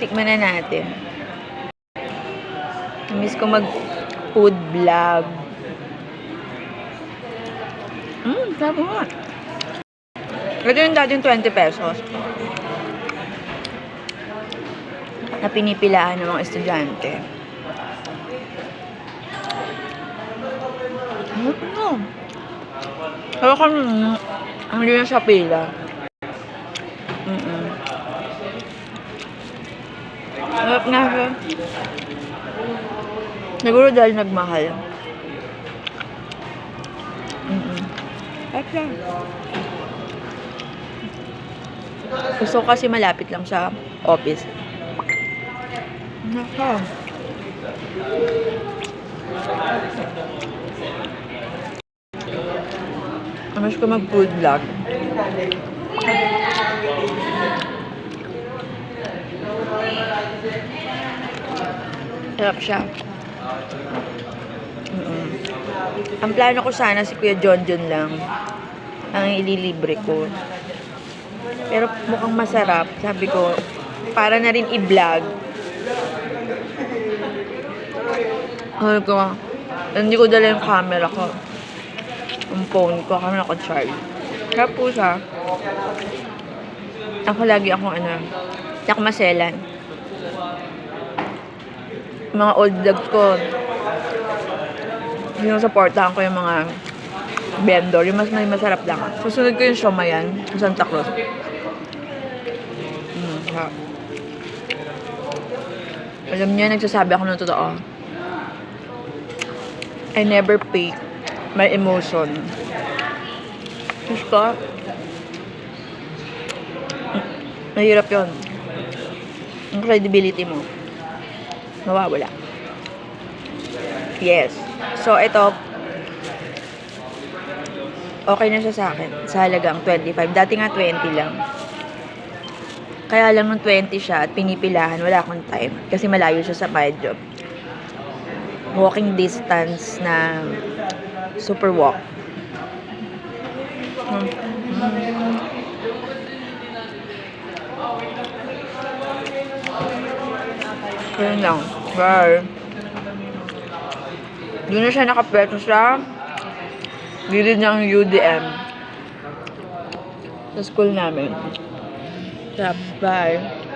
tikman na natin. Miss ko mag food vlog. Mmm, sarap nga. Ito yung dating 20 pesos. Na pinipilaan ng mga estudyante. Ano? Pero kung hindi na siya pila. Mm-mm. Sarap nga siya. Siguro dahil nagmahal. Mm-mm. Sarap siya. Gusto kasi malapit lang sa office. Naka. Amas ko mag-food vlog. Sarap siya. Mm-mm. Ang plano ko sana si Kuya John John lang ang ililibre ko. Pero mukhang masarap. Sabi ko, para na rin i-vlog. Sabi ko, hindi ko dala yung camera ko. Yung phone ko, kami naka-charge. Sarap po siya. Ako lagi akong ano, hindi ako maselan. Mga old vlogs ko, sinusuportahan ko yung mga vendor. Yung mas may masarap lang. Susunod ko yung Shomayan, yung Santa Cruz. Mm, sarap. Alam niya, nagsasabi ako ng totoo. I never fake my emotion. Diyos ko. Mahirap yun. Ang credibility mo. Mawawala. Yes. So, ito, okay na siya sa akin. Sa halagang 25. Dati nga 20 lang. Kaya lang nung 20 siya at pinipilahan, wala akong time. Kasi malayo siya sa my job. Walking distance na super walk. Hmm. Yun lang. Bye. Doon na siya nakapwesto sa gilid ng UDM. Sa school namin. Sarap. Bye.